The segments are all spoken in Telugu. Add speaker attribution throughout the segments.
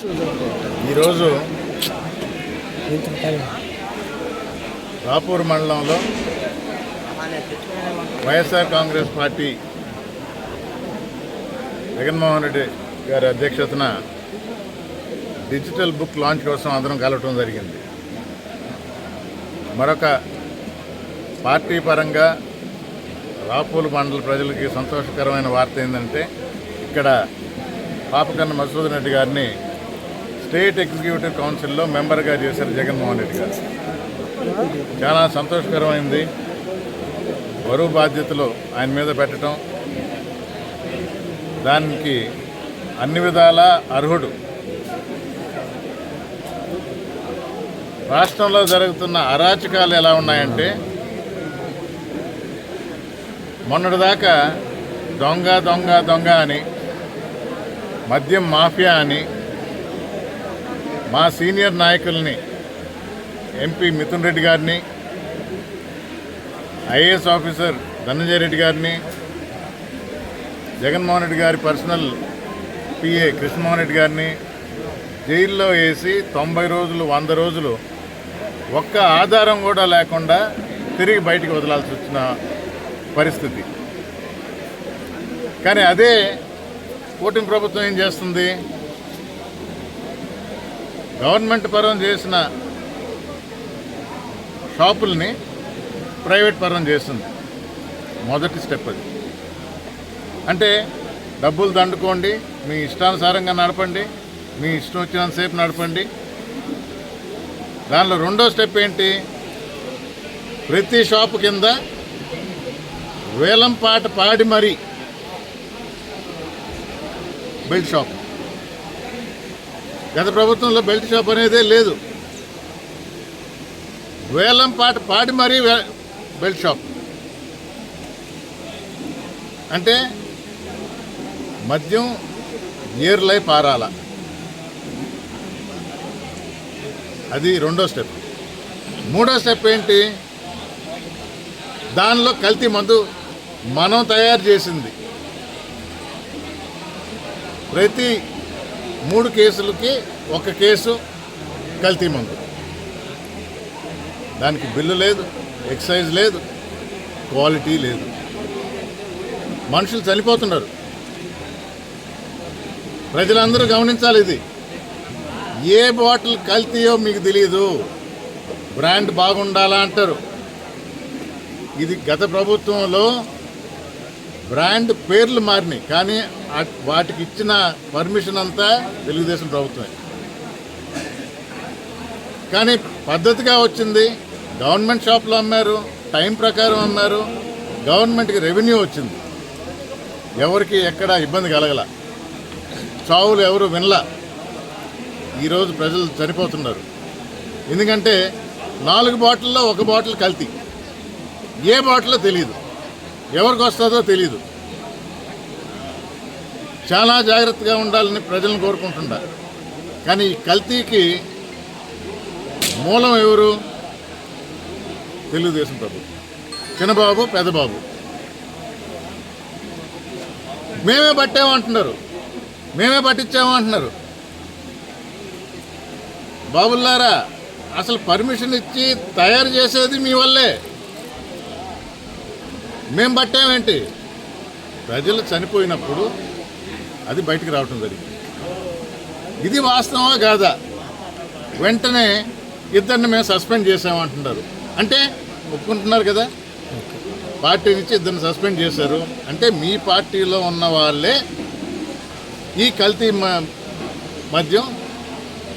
Speaker 1: ఈరోజు రాపూర్ మండలంలో YSR Congress party Jaganmohan Reddy గారి అధ్యక్షతన డిజిటల్ బుక్ లాంచ్ కోసం అందరం కలవటం జరిగింది. మరొక పార్టీ పరంగా రాపూల్ మండల ప్రజలకి సంతోషకరమైన వార్త ఏంటంటే ఇక్కడ పాపకన్న మసూదన్ రెడ్డి గారిని స్టేట్ ఎగ్జిక్యూటివ్ కౌన్సిల్లో మెంబర్గా చేశారు జగన్మోహన్ రెడ్డి గారు. చాలా సంతోషకరమైంది. బరువు బాధ్యతలు ఆయన మీద పెట్టడం. దానికి అన్ని విధాల అర్హుడు. రాష్ట్రంలో జరుగుతున్న అరాచకాలు ఎలా ఉన్నాయంటే మొన్నటిదాకా దొంగ దొంగ దొంగ అని మద్యం మాఫియా అని మా సీనియర్ నాయకుల్ని ఎంపీ మిథున్ రెడ్డి గారిని ఐఏఎస్ ఆఫీసర్ ధనంజయ రెడ్డి గారిని జగన్మోహన్ రెడ్డి గారి పర్సనల్ పిఏ కృష్ణమోహన్ రెడ్డి గారిని జైల్లో వేసి తొంభై రోజులు వంద రోజులు ఒక్క ఆధారం కూడా లేకుండా తిరిగి బయటికి వదలాల్సి వచ్చిన పరిస్థితి. కానీ అదే కూటమి ప్రభుత్వం ఏం చేస్తుంది? గవర్నమెంట్ పరం చేసిన షాపుల్ని ప్రైవేట్ పరం చేస్తుంది. మొదటి స్టెప్ అది. అంటే డబ్బులు దండుకోండి మీ ఇష్టానుసారంగా నడపండి మీ ఇష్టం వచ్చినంతసేపు నడపండి. దానిలో రెండో స్టెప్ ఏంటి? ప్రతి షాపు కింద వేలం పాట పాడి మరీ. Belt shop. గత ప్రభుత్వంలో బెల్ట్ షాప్ అనేదే లేదు. వేలం పాట పాడి మరీ బెల్ట్ షాప్. అంటే మద్యం ఏర్లై పారాల. అది రెండో స్టెప్. మూడో స్టెప్ ఏంటి? దానిలో కల్తీ మందు మనం తయారు చేసింది. ప్రతి మూడు కేసులకి ఒక కేసు కల్తీ మందు. దానికి బిల్లు లేదు ఎక్సైజ్ లేదు క్వాలిటీ లేదు. మనుషులు చనిపోతున్నారు. ప్రజలందరూ గమనించాలి ఇది. ఏ బాటిల్ కల్తీయో మీకు తెలియదు బ్రాండ్ బాగుండాలా అంటారు. ఇది గత ప్రభుత్వంలో బ్రాండ్ పేర్లు మారినాయి. కానీ వాటికి ఇచ్చిన పర్మిషన్ అంతా తెలుగుదేశం ప్రభుత్వమే. కానీ పద్ధతిగా వచ్చింది గవర్నమెంట్ షాప్లో అమ్మారు టైం ప్రకారం అమ్మారు గవర్నమెంట్కి రెవెన్యూ వచ్చింది. ఎవరికి ఎక్కడ ఇబ్బంది కలగల. చావులు ఎవరు వినలా. ఈరోజు ప్రజలు చనిపోతున్నారు. ఎందుకంటే నాలుగు బాటిల్లో ఒక బాటిల్ కల్తీ. ఏ బాటిల్లో తెలియదు ఎవరికి వస్తుందో తెలియదు చాలా జాగ్రత్తగా ఉండాలని ప్రజలను కోరుకుంటున్నారు కానీ ఈ కల్తీకి మూలం ఎవరు? తెలుగుదేశం ప్రభుత్వం. చిన్నబాబు పెద్దబాబు. మేమే పట్టామంటున్నారు మేమే పట్టించామంటున్నారు బాబుల్లారా అసలు పర్మిషన్ ఇచ్చి తయారు చేసేది మీ వల్లే. మేము పట్టామేంటి ప్రజలు చనిపోయినప్పుడు అది బయటికి రావటం జరిగింది. ఇది వాస్తవమా కాదా? వెంటనే ఇద్దరిని మేము సస్పెండ్ చేసామంటున్నారు అంటే ఒప్పుకుంటున్నారు కదా? పార్టీ నుంచి ఇద్దరిని సస్పెండ్ చేశారు. అంటే మీ పార్టీలో ఉన్న వాళ్ళే ఈ కల్తీ మ- మద్యం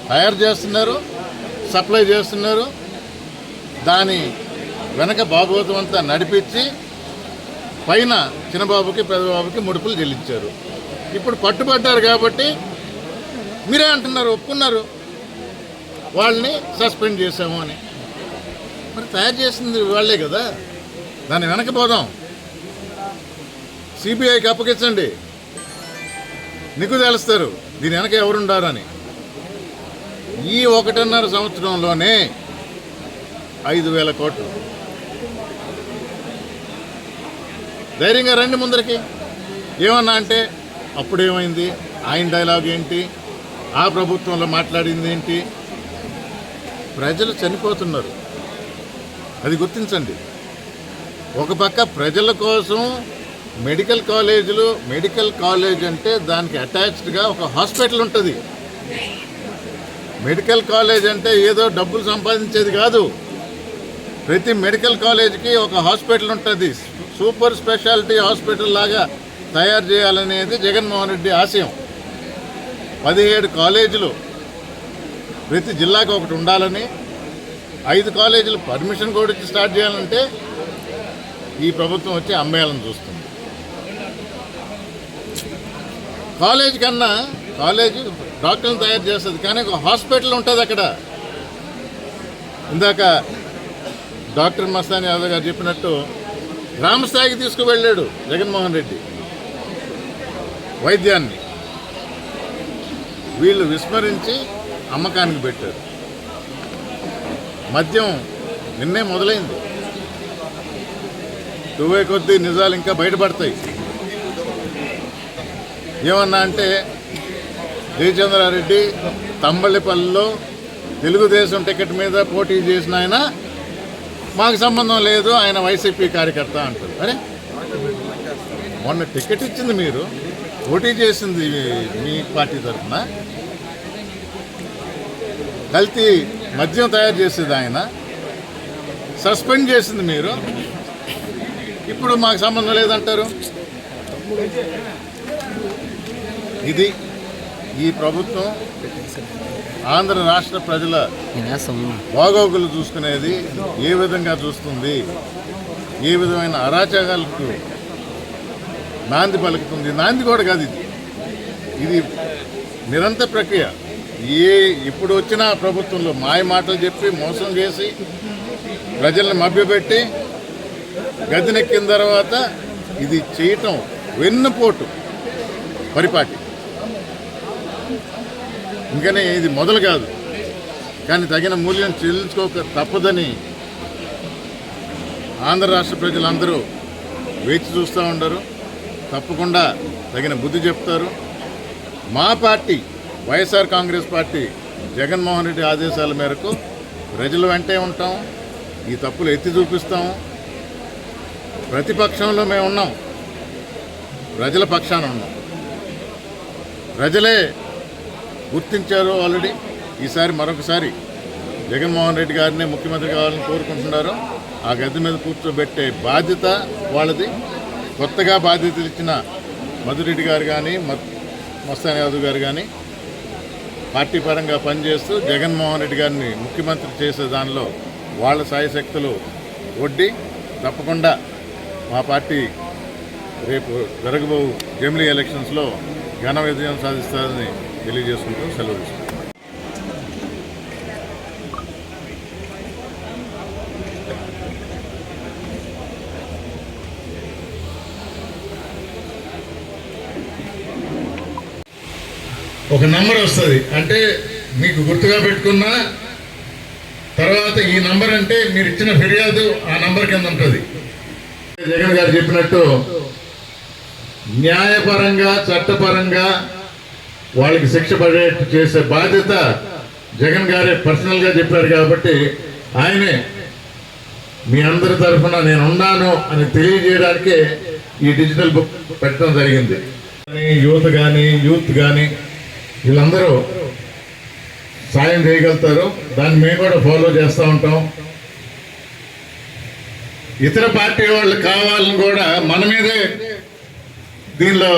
Speaker 1: తయారు చేస్తున్నారు సప్లై చేస్తున్నారు. దాని వెనక భాగవతం అంతా నడిపించి పైన చిన్నబాబుకి పెద్దబాబుకి ముడుపులు చెల్లించారు. ఇప్పుడు పట్టుబడ్డారు కాబట్టి మీరే అంటున్నారు ఒప్పుకున్నారు. వాళ్ళని సస్పెండ్ చేసాము అని. మరి తయారు చేసింది వాళ్ళే కదా. దాన్ని వెనకపోదాం సిబిఐకి అప్పగించండి. నీకు తెలుస్తారు దీని వెనక ఎవరుండారని. ఈ ఒకటిన్నర సంవత్సరంలోనే ఐదు వేల కోట్లు. ధైర్యంగా రండి ముందరికి. ఏమన్నా అంటే అప్పుడేమైంది? ఆయన డైలాగ్ ఏంటి? ఆ ప్రభుత్వంలో మాట్లాడింది ఏంటి? ప్రజలు చనిపోతున్నారు. అది గుర్తించండి. ఒక పక్క ప్రజల కోసం మెడికల్ కాలేజీలు మెడికల్ కాలేజ్ అంటే దానికి అటాచ్డ్గా ఒక హాస్పిటల్ ఉంటుంది. మెడికల్ కాలేజ్ అంటే ఏదో డబ్బులు సంపాదించేది కాదు. ప్రతి మెడికల్ కాలేజీకి ఒక హాస్పిటల్ ఉంటుంది. సూపర్ స్పెషాలిటీ హాస్పిటల్ లాగా తయారు చేయాలనేది జగన్మోహన్ రెడ్డి ఆశయం. పదిహేడు కాలేజీలు ప్రతి జిల్లాకు ఒకటి ఉండాలని ఐదు కాలేజీలు పర్మిషన్ కూడా ఇచ్చి స్టార్ట్ చేయాలంటే ఈ ప్రభుత్వం వచ్చి అమ్మేయాలని చూస్తుంది. కాలేజ్ కన్నా కాలేజీ డాక్టర్లు తయారు చేస్తుంది కానీ ఒక హాస్పిటల్ ఉంటుంది అక్కడ. ఇందాక డాక్టర్ మస్తాని యాదవ్ గారు చెప్పినట్టు గ్రామ స్థాయికి తీసుకువెళ్ళాడు జగన్మోహన్ రెడ్డి. వైద్యాన్ని. వీళ్ళు విస్మరించి అమ్మకానికి పెట్టారు. మద్యం నిన్నే మొదలైంది. తువ్వే కొద్దీ నిజాలు ఇంకా బయటపడతాయి. ఏమన్నా అంటే జయచంద్రారెడ్డి తంబళ్ళిపల్లిలో తెలుగుదేశం టికెట్ మీద పోటీ చేసిన ఆయన మాకు సంబంధం లేదు ఆయన వైసీపీ కార్యకర్త అంటారు. అరే మొన్న టికెట్ ఇచ్చింది మీరు. పోటీ చేసింది మీ పార్టీ తరఫున? కల్తీ మద్యం తయారు చేసేది ఆయన. సస్పెండ్ చేసింది మీరు. ఇప్పుడు మాకు సంబంధం లేదంటారు. ఇది ఈ ప్రభుత్వం ఆంధ్ర రాష్ట్ర ప్రజల బాగోగులు చూసుకునేది ఏ విధంగా చూస్తుంది? ఏ విధమైన అరాచకాలకు నాంది పలుకుతుంది. నాంది కూడా కాదు ఇది. ఇది నిరంతర ప్రక్రియ. ఏ ఇప్పుడు వచ్చినా ప్రభుత్వంలో మాయ మాటలు చెప్పి మోసం చేసి ప్రజల్ని మభ్యపెట్టి గదినెక్కిన తర్వాత ఇది చేయటం వెన్నుపోటు పరిపాటి. ఇంకనే ఇది మొదలు కాదు. కానీ తగిన మూల్యం చెల్లించుకోక తప్పదని ఆంధ్ర రాష్ట్ర ప్రజలందరూ వేచి చూస్తూ ఉండరు. తప్పకుండా తగిన బుద్ధి చెప్తారు. మా party YSR Congress party Jaganmohan Reddy ఆదేశాల మేరకు ప్రజల వెంటే ఉంటాం. ఈ తప్పులు ఎత్తి చూపిస్తాం. ప్రతిపక్షంలో మేము ఉన్నాం. ప్రజల పక్షాన ఉన్నాం. ప్రజలే గుర్తించారు ఆల్రెడీ. ఈసారి మరొకసారి జగన్మోహన్ రెడ్డి గారిని ముఖ్యమంత్రి కావాలని కోరుకుంటున్నారు. ఆ గద్దె మీద కూర్చోబెట్టే బాధ్యత వాళ్ళది. కొత్తగా బాధ్యతలు ఇచ్చిన మధురెడ్డి గారు కానీ మస్తాన్ యాదవ్ గారు కానీ పార్టీ పరంగా పనిచేస్తూ జగన్మోహన్ రెడ్డి గారిని ముఖ్యమంత్రి చేసే దానిలో వాళ్ళ సాయశక్తులు ఒడ్డి తప్పకుండా మా పార్టీ రేపు జరగబో జమిలీ ఎలక్షన్స్లో ఘన విజయం సాధిస్తారని తెలియజేసుకుంటూ సెలవు ఒక నంబర్ వస్తుంది. అంటే మీకు గుర్తుగా పెట్టుకున్న తర్వాత ఈ నంబర్ అంటే మీరు ఇచ్చిన ఫిర్యాదు ఆ నంబర్ కింద ఉంటుంది. జగన్ గారు చెప్పినట్టు న్యాయపరంగా చట్టపరంగా వాళ్ళకి శిక్ష పడేట్టు చేసే బాధ్యత జగన్ గారే పర్సనల్గా చెప్పారు కాబట్టి ఆయనే మీ అందరి తరఫున నేను ఉన్నాను అని తెలియజేయడానికే ఈ డిజిటల్ బుక్ పెట్టడం జరిగింది. యువత కానీ యూత్ కానీ వీళ్ళందరూ సాయం చేయగలుగుతారు. దాన్ని మేము కూడా ఫాలో చేస్తూ ఉంటాం. ఇతర పార్టీ వాళ్ళు కావాలని కూడా మన మీదే దీనిలో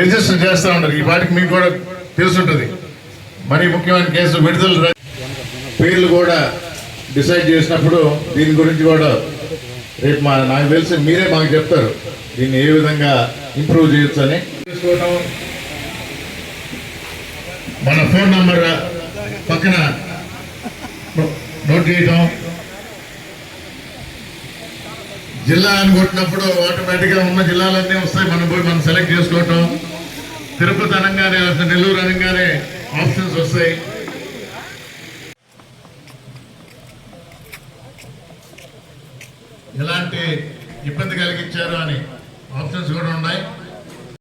Speaker 1: రిజిస్టర్ చేస్తూ ఉంటారు. ఈ పార్టీకి మీకు కూడా తెలుసుంటుంది. మరీ ముఖ్యమైన కేసు విడుదల పేర్లు కూడా డిసైడ్ చేసినప్పుడు దీని గురించి కూడా రేపు మా నాకు తెలిసి మీరే మాకు చెప్తారు. దీన్ని ఏ విధంగా ఇంప్రూవ్ చేయొచ్చు అని మన ఫోన్ నంబర్ పక్కన నోట్ చేయటం. జిల్లా అనుకుంటున్నప్పుడు కొట్టినప్పుడు ఆటోమేటిక్గా ఉన్న జిల్లాలన్నీ వస్తాయి. మనం పోయి మనం సెలెక్ట్ చేసుకోవటం. తిరుపతి అనగానే లేకపోతే నెల్లూరు అనగానే ఆప్షన్స్ వస్తాయి. ఎలాంటి ఇబ్బంది కలిగించారు అని ఆప్షన్స్ కూడా ఉన్నాయి.